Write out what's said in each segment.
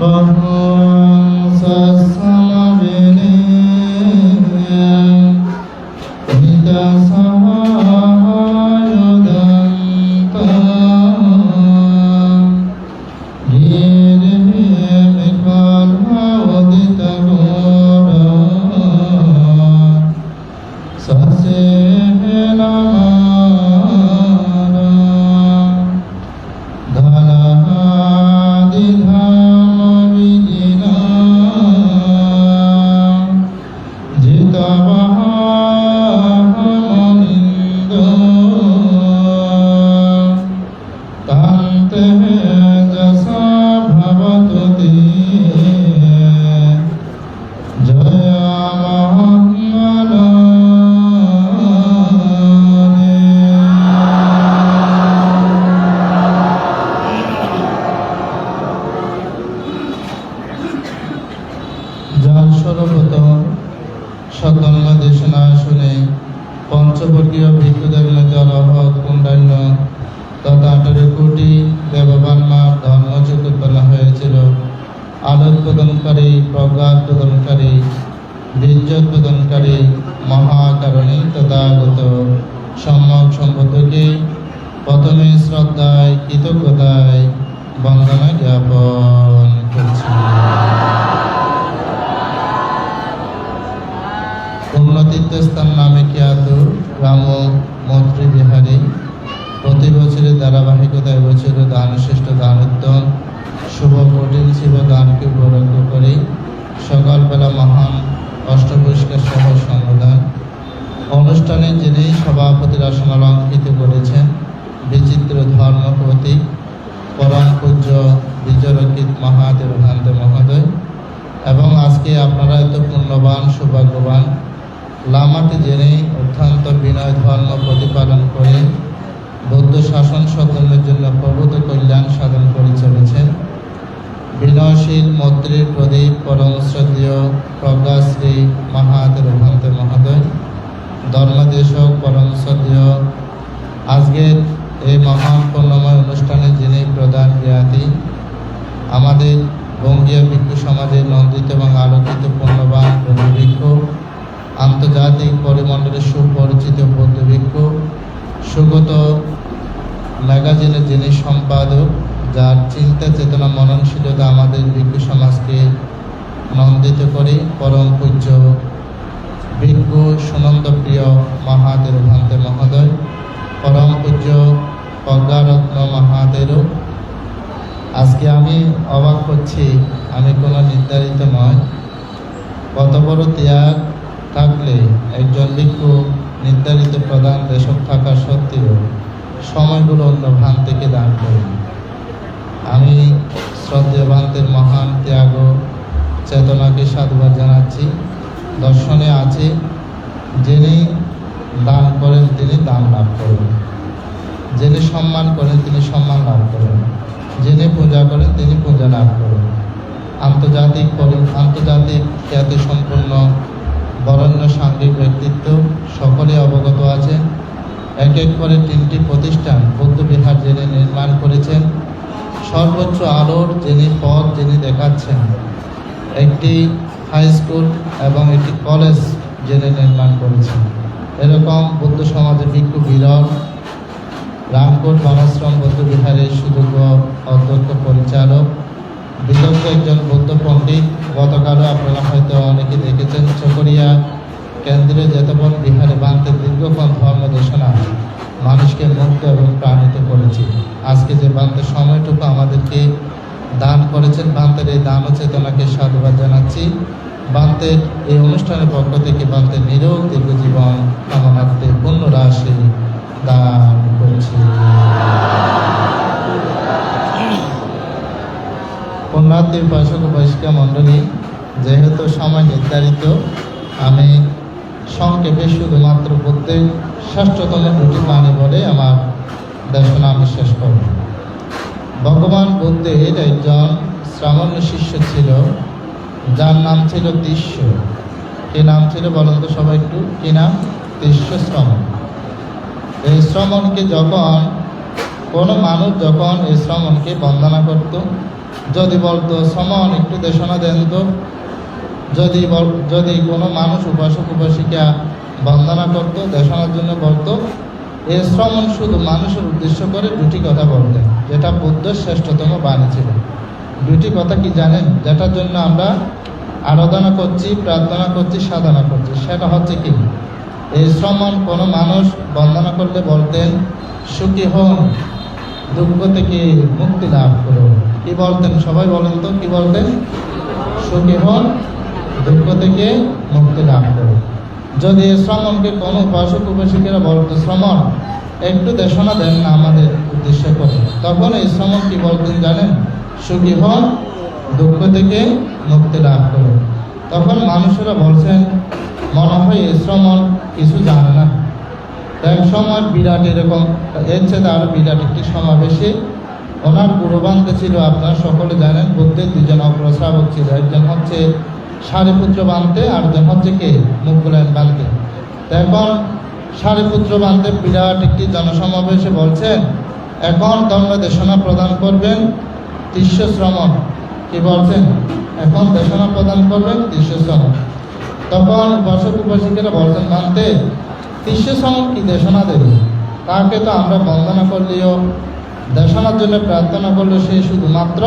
যার প্রদানকারী প্রজ্ঞা প্রদানকারী বীর্য প্রদানকারী মহাকারণী তথাগত। সম্যক সম্পদকে প্রথমে শ্রদ্ধায়, কৃতজ্ঞতায় বন্দনা জ্ঞাপন করছি। পুণ্যতীর্থস্থান নামে খ্যাত রাম মন্ত্রী বিহারী প্রতি বছরের ধারাবাহিকতা এবছর দান শ্রেষ্ঠ দান উত্তম শুভ কঠিন শিব দানকে উপলক্ষ করে। সকালবেলা মহান অষ্টপুরস্কার সহ সংবিধান অনুষ্ঠানে যিনি সভাপতির আসন করেছেন, বিচিত্র ধর্ম প্রতীক পরম পূজ্য বিজয়রক্ষিত মহাদেব মহোদয় এবং আজকে আপনারা এত পুণ্যবান, সৌভাগ্যবান লামাতে জেনে অত্যন্ত বিনয় ধর্ম প্রতিপালন করে, বৌদ্ধ শাসন সদনের জন্য প্রভূত কল্যাণ সাধন করে চলেছেন মন্ত্রীর প্রদীপ পরম শ্রদ্ধেয় প্রজ্ঞাশ্রী মহাদেব ভান্ত মহোদয় ধর্মদেশক পরম শ্রদ্ধেয়। আজকের এই মহান পূর্ণময় অনুষ্ঠানে যিনি প্রধান জ্ঞাতি, আমাদের বঙ্গীয় ভিক্ষু সমাজের নন্দিত এবং আলোকিত পূর্ণবান বৌদ্ধভিক্ষু আন্তর্জাতিক পরিমণ্ডলের সুপরিচিত বৌদ্ধভিক্ষু সুগত ম্যাগাজিনের যিনি সম্পাদক যার চিন্তা চেতনা মননশীলতা আমাদের ভিক্ষু সমাজকে নন্দিত করে, পরম পূজ্য ভিক্ষু সুনন্দ প্রিয় মহাদেব ভান্তে মহোদয়, পরম পূজ্য প্রজ্ঞারত্ন মহাদেরও আজকে আমি অবাক হচ্ছি, আমি কোনো নির্ধারিত নয়। কত বড় ত্যাগ থাকলে একজন ভিক্ষু নির্ধারিত প্রধান দেশক থাকা সত্ত্বেও সময়গুলো অন্য ভান থেকে দান করেন। আমি শ্রদ্ধেয় ভান্তের মহান ত্যাগ চেতনাকে সাধুবাদ জানাচ্ছি। দর্শনে আছে, যিনি দান করেন তিনি দান লাভ করেন। যিনি সম্মান করেন তিনি সম্মান লাভ করেন। যিনি পূজা করেন তিনি পূজা লাভ করেন। আন্তর্জাতিক আন্তর্জাতিক খ্যাতি সম্পন্ন বরণ্য সাংঘিক ব্যক্তিত্ব সকলে অবগত আছেন। এক এক করে তিনটি প্রতিষ্ঠান বৌদ্ধ বিহার যিনি নির্মাণ করেছেন। সর্বোচ্চ আলোর যিনি পথ যিনি দেখাচ্ছেন, একটি হাই স্কুল এবং একটি কলেজ যিনি নির্মাণ করেছেন। এরকম বৌদ্ধ সমাজে ভিক্ষু বিরল, রামকোট বনাশ্রম বৌদ্ধ বিহারের সুযোগ্য অধ্যক্ষ পরিচালক বিদগ্ধ একজন বৌদ্ধ পণ্ডিত। গতকালও আপনারা হয়তো অনেকে দেখেছেন চকরিয়া কেন্দ্রীয় জেতবন বিহারে বান্তের দীর্ঘক্ষণ ধর্ম দেশনা মানুষকে মুক্ত এবং প্রাণিত করেছি। আজকে যে বান্তের সময়টুকু আমাদেরকে দান করেছেন বান্তের এই দান চেতনাকে সাধুবাদ জানাচ্ছি। বান্তের এই অনুষ্ঠানের পক্ষ থেকে বান্তের নিরোগ দীর্ঘ জীবন কামনার্থে পূর্ণ রাশি দান করেছি। পুণ্যার্থী উপাসক উপাসিকা মণ্ডলী, যেহেতু সময় নির্ধারিত, আমি সংক্ষেপে শুধুমাত্র প্রত্যেক ষষ্ঠতম দুটি বাণী বলে আমার দেশনা আমি শেষ করব। ভগবান বুদ্ধের একজন শ্রাবণ্য শিষ্য ছিল, যার নাম ছিল দৃশ্য। কি নাম ছিল বলুন তো সবাই একটু? কি নাম? দৃশ্য শ্রমণ এই শ্রমণকে যখন, কোনো মানুষ যখন এই শ্রমণকে বন্দনা করত, যদি বলতো শ্রমণ একটু দেশনা দেন তো। যদি যদি কোনো মানুষ উপাসক উপাসিকা বন্দনা করত, দেশনার জন্য বলতো এই শ্রমণ শুধু মানুষের উদ্দেশ্য করে দুটি কথা বলতেন যেটা বুদ্ধের শ্রেষ্ঠতম বাণী ছিল। দুটি কথা কি জানেন? যেটার জন্য আমরা আরাধনা করছি, প্রার্থনা করছি, সাধনা করছি, সেটা হচ্ছে কি? এই শ্রমণ কোনো মানুষ বন্দনা করলে বলতেন, সুখী হন, দুঃখ থেকে মুক্তি লাভ করুন। কি বলতেন সবাই বলেন তো? কি বলতেন? সুখী হন, দুঃখ থেকে মুক্তি লাভ করুন। যদি শ্রমণকে কোনো উপাসক উপাসিকেরা বলতো শ্রমণ, একটু দেশনা দেন না আমাদের উদ্দেশ্য করে। তখন এই শ্রমণ কি বলতেন জানেন? সুখী হন, দুঃখ থেকে মুক্তি লাভ করুন। তখন মানুষেরা বলছেন, মনে হয় এই শ্রমণ কিছু জানে না। এক সময় বিরাট এরকম, এর চেয়ে আরও বিরাট একটি সমাবেশে ওনার গুরুবান্ধে ছিল, আপনারা সকলে জানেন, বুদ্ধের দুজন অগ্রশ্রাবক ছিল। একজন হচ্ছে সারিপুত্র বানতে আর একজন হচ্ছে কে মুকুলায়ন বানতে তো এখন সারিপুত্র বানতে বিরাট একটি জনসমাবেশে বলছেন, এখন দণ্ড দেশনা প্রদান করবেন তিস্য শ্রমণ কি বলছেন? এখন দেশনা প্রদান করবেন তিস্য শ্রমণ তখন উপাসক উপাসিকেরা বলছেন মানতে তিস্য শ্রমণ কি দেশনা দেবে? তাকে তো আমরা বন্দনা করলেও, দেশনার জন্য প্রার্থনা করলে সে শুধুমাত্র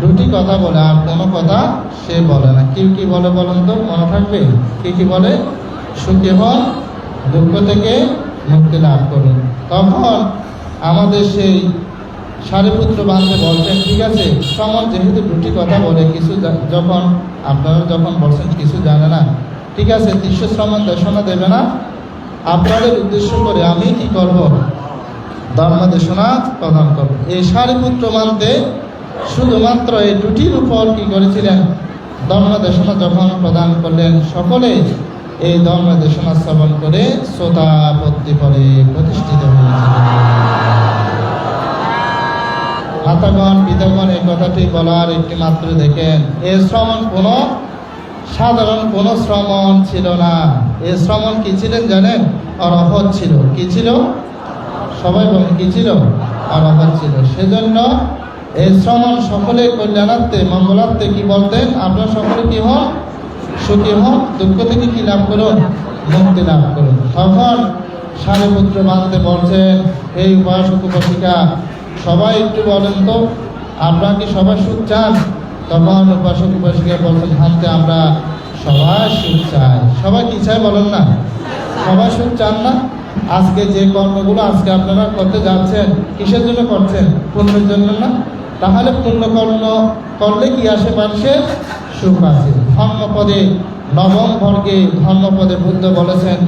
দুটি কথা বলে, আর কোনো কথা সে বলে না। কি কি বলে বলেন তো? মনে থাকবে? কি কি বলে? সুখী হন, দুঃখ থেকে মুক্তি লাভ করুন। তখন আমাদের সেই সারিপুত্র বান্ধে বলছেন, ঠিক আছে, সমান যেহেতু দুটি কথা বলে, কিছু যখন আপনারা যখন বলছেন, কিছু জানে না। ঠিক আছে দৃশ্য শ্রমণ দেশনা দেবে না। আপনাদের উদ্দেশ্য করে আমি কি করব? ধর্ম দেশনা প্রদান করব। এই সারিপুত্র মানতে শুধুমাত্র এই দুটির উপর কি করেছিলেন? ধর্ম দেশনা যখন প্রদান করলেন সকলে। এই ধর্ম দেশনা শ্রবণ করে শ্রোতাপত্তি পরে প্রতিষ্ঠিত মাতাগণ পিতাগণ এই কথাটি বলার একটি মাত্র দেখেন, এ শ্রমণ কোন সাধারণ কোন শ্রমণ ছিল না। এ শ্রমণ কি ছিলেন জানেন? অরহত ছিল। কি ছিল? সবাই বলেন কি ছিল? অরহত ছিল। সেজন্য এই শ্রমণ সকলে কল্যাণার্থে, মঙ্গলার্থে কি বলতেন? আপনারা সকলে কি হন? সুখী হন? দুঃখ থেকে কি লাভ করুন? মুক্তি লাভ করুন। তখন সারিপুত্র বাঁধতে বলছেন এই উপাসক উপাসিকা, সবাই একটু বলেন তো আপনারা কি সবাই সুখ চান তখন উপাসক উপাসিকা বলছেন হানতে আমরা সবাই সুখ চাই। সবাই কি চাই বলেন না? সবাই সুখ চান না? আজকে যে কর্মগুলো আজকে আপনারা করতে যাচ্ছেন, কিসের জন্য করছেন? পুণ্যের জন্য না? তাহলে পুণ্য কর্ম করলে কি আসে মানুষের? সুখ আছে। ধর্মপদে, নবম ভর্গে ধর্মপদে বুদ্ধ বলেছেন,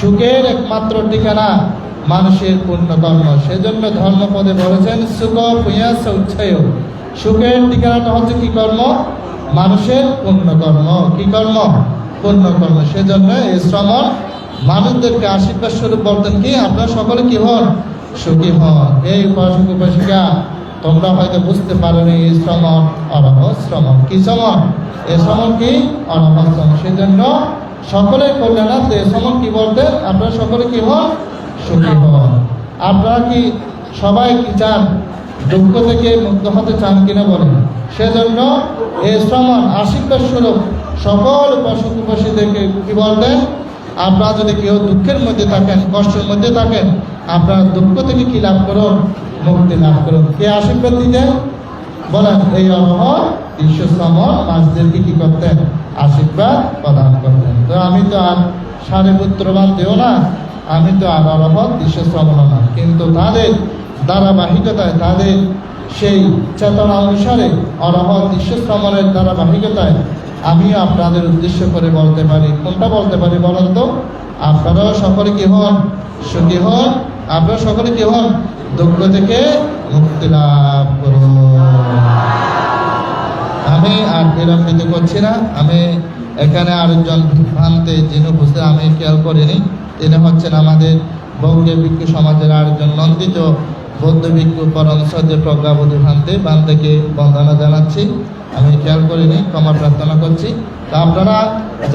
সুখের একমাত্র ঠিকানা মানুষের পুণ্যকর্ম সেজন্য ধর্মপদে বলেছেন, সুখ পুয়াস উচ্ছয়। সুখের ঠিকানাটা হচ্ছে কি কর্ম? মানুষের পুণ্যকর্ম কি কর্ম? পুণ্যকর্ম সেজন্য এই শ্রমণ মানুষদেরকে আশীর্বাদ স্বরূপ বলতেন কি? আপনারা সকলে কি হন? সুখী হন। এই উপাসক উপাসিকা তোমরা হয়তো বুঝতে পারো এই শ্রমণ অরহ শ্রমণ কি শ্রমণ? এ শ্রমণ কি? অরহ শ্রমণ সেজন্য সকলে কল্যাণার্থে এ শ্রমণ কি বলতেন আপনারা সকলে কি হন? সুখী হন। আপনারা কি সবাই কি চান? দুঃখ থেকে মুক্ত হতে চান কিনা বলেন। সেজন্য এ শ্রমণ আশীর্বাদ স্বরূপ সকল উপাসক উপাসীদেরকে কি বলতেন আপনারা যদি কেউ দুঃখের মধ্যে থাকেন, কষ্টের মধ্যে থাকেন, আপনারা দুঃখ থেকে কি লাভ করুন? মুক্তি লাভ করুন। কে আশীর্বাদ দিতেন বলেন, এই অনহ বিশ্ব শ্রমণ মাছদেরকে কি করতেন আশীর্বাদ প্রদান করতেন তো আমি তো আর সারে পুত্রবান দেও না। আমি তো আর অরহত বিশ্ব শ্রমণ না। কিন্তু তাদের ধারাবাহিকতায়, তাদের সেই চেতনা অনুসারে অরহত বিশ্ব শ্রমণের ধারাবাহিকতায় আমি আপনাদের উদ্দেশ্য করে বলতে পারি। কোনটা বলতে পারি বলেন তো? আপনারাও সকলে কি হন? সুখী হন? আপনারা সকলে কি হন? দুঃখ থেকে মুক্তি লাভ করুন। আমি আর বিলম্বিত করছি না। আমি এখানে আরেকজন ভ্রান্তে যিনি উপস্থিত, আমি খেয়াল করিনি। তিনি হচ্ছেন আমাদের বঙ্গে ভিক্ষু সমাজের আরেকজন নন্দিত বৌদ্ধ ভিক্ষু পরম সদ্য প্রজ্ঞাবধূ ভ্রান্তে। বান্দেকে বন্দনা জানাচ্ছি। আমি খেয়াল করিনি, ক্ষমা প্রার্থনা করছি। তা আপনারা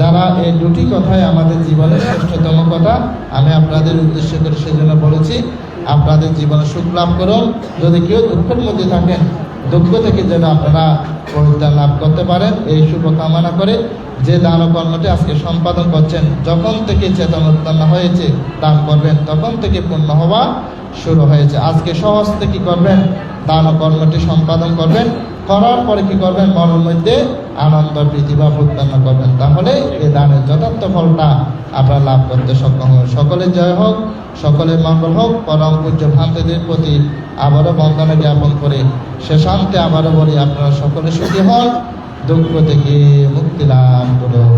যারা এই দুটি কথাই আমাদের জীবনের শ্রেষ্ঠতম কথা, আমি আপনাদের উদ্দেশ্য করে সেজন্য বলেছি আপনাদের জীবনে সুখ লাভ করুন। যদি কেউ দুঃখের মধ্যে থাকেন, দুঃখ থেকে যেন আপনারা পরিত্রাণ লাভ করতে পারেন, এই শুভ কামনা করে যে দান কর্মটি আজকে সম্পাদন করছেন, যখন থেকে চেতন উৎপন্ন হয়েছে, দান করবেন, তখন থেকে পূর্ণ হওয়া শুরু হয়েছে। আজকে সহজতে কি করবেন? দান কর্মটি সম্পাদন করবেন। করার পরে কি করবেন? মনের মধ্যে আনন্দ প্রীতিভাব উৎপন্ন করবেন। তাহলে এই দানের যথার্থ ফলটা আপনারা লাভ করতে সক্ষম হবেন। সকলের জয় হোক। সকলের মঙ্গল হোক, পরম পূজ্য ভ্রান্তদের প্রতি আবারও বন্দনা জ্ঞাপন করে শেষান্তে আবারও বলি, আপনারা সকলে সুখী হন, দুঃখ থেকে মুক্তি লাভ করুন।